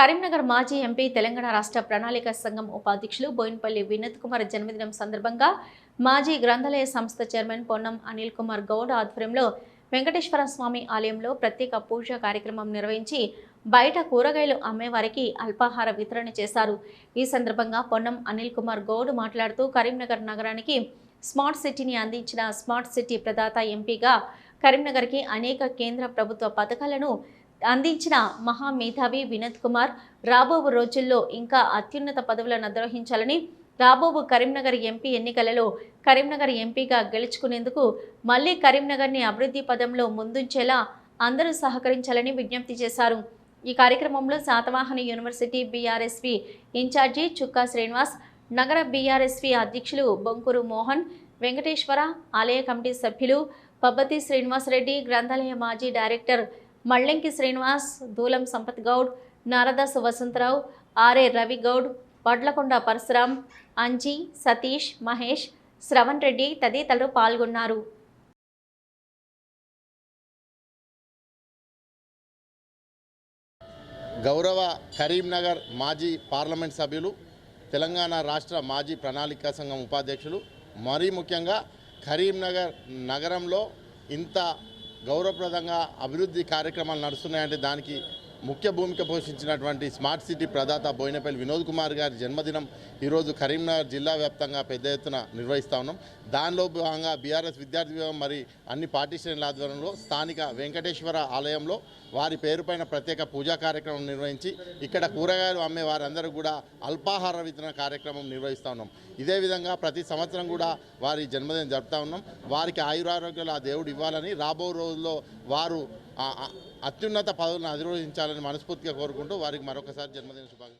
కరీంనగర్ మాజీ ఎంపీ తెలంగాణ రాష్ట్ర ప్రణాళిక సంఘం ఉపాధ్యక్షులు బోయినపల్లి వినోద్ కుమార్ జన్మదినం సందర్భంగా మాజీ గ్రంథాలయ సంస్థ చైర్మన్ పొన్నం అనిల్ కుమార్ గౌడ్ ఆధ్వర్యంలో వెంకటేశ్వర స్వామి ఆలయంలో ప్రత్యేక పూజ కార్యక్రమం నిర్వహించి బయట కూరగాయలు అమ్మేవారికి అల్పాహార వితరణ చేశారు. ఈ సందర్భంగా పొన్నం అనిల్ కుమార్ గౌడ్ మాట్లాడుతూ కరీంనగర్ నగరానికి స్మార్ట్ సిటీని అందించిన స్మార్ట్ సిటీ ప్రదాత ఎంపీగా కరీంనగర్కి అనేక కేంద్ర ప్రభుత్వ పథకాలను అందించిన మహామేధావి వినోద్ కుమార్ రాబో రోజుల్లో ఇంకా అత్యున్నత పదవులను అధిరోహించాలని రాబోబు కరీంనగర్ ఎంపీ ఎన్నికలలో కరీంనగర్ ఎంపీగా గెలుచుకునేందుకు మళ్ళీ కరీంనగర్ని అభివృద్ధి పదంలో ముందుంచేలా అందరూ సహకరించాలని విజ్ఞప్తి చేశారు. ఈ కార్యక్రమంలో Satavahana university BRSV incharge Chukka Srinivas నగర బీఆర్ఎస్వి అధ్యక్షులు బొంకూరు మోహన్ వెంకటేశ్వర ఆలయ కమిటీ సభ్యులు పబ్బతి శ్రీనివాసరెడ్డి గ్రంథాలయ మాజీ డైరెక్టర్ మళ్ళంకి శ్రీనివాస్ దూలం సంపత్ గౌడ్ నారదాసు వసంతరావు ఆర్ఏ రవి గౌడ్ వడ్లకొండ పరశురాం అంజీ సతీష్ మహేష్ శ్రవణ్ రెడ్డి తదితరులు పాల్గొన్నారు. గౌరవ కరీంనగర్ మాజీ పార్లమెంట్ సభ్యులు తెలంగాణ రాష్ట్ర మాజీ ప్రణాళిక సంఘం ఉపాధ్యక్షులు మరీ ముఖ్యంగా కరీంనగర్ నగరంలో ఇంత గౌరవప్రదంగా అభివృద్ధి కార్యక్రమాలు నడుస్తున్నాయంటే దానికి ముఖ్య భూమిక పోషించినటువంటి స్మార్ట్ సిటీ ప్రదాత బోయినపల్లి వినోద్ కుమార్ గారి జన్మదినం ఈరోజు కరీంనగర్ జిల్లా వ్యాప్తంగా పెద్ద ఎత్తున నిర్వహిస్తూ ఉన్నాం. దానిలో భాగంగా బీఆర్ఎస్ విద్యార్థి మరి అన్ని పార్టీ శ్రేణుల ఆధ్వర్యంలో స్థానిక వెంకటేశ్వర ఆలయంలో వారి పేరుపైన ప్రత్యేక పూజా కార్యక్రమం నిర్వహించి ఇక్కడ కూరగాయలు అమ్మే వారందరూ కూడా అల్పాహార వితరణ కార్యక్రమం నిర్వహిస్తూ ఉన్నాం. ఇదే విధంగా ప్రతి సంవత్సరం కూడా వారి జన్మదినం జరుపుతూ ఉన్నాం. వారికి ఆయురారోగ్యాలు ఆ దేవుడు ఇవ్వాలని రాబో రోజుల్లో వారు అత్యున్నత పదవులను అధిరోహించాలని మనస్ఫూర్తిగా కోరుకుంటూ వారికి మరొకసారి జన్మదిన శుభాకాంక్షలు.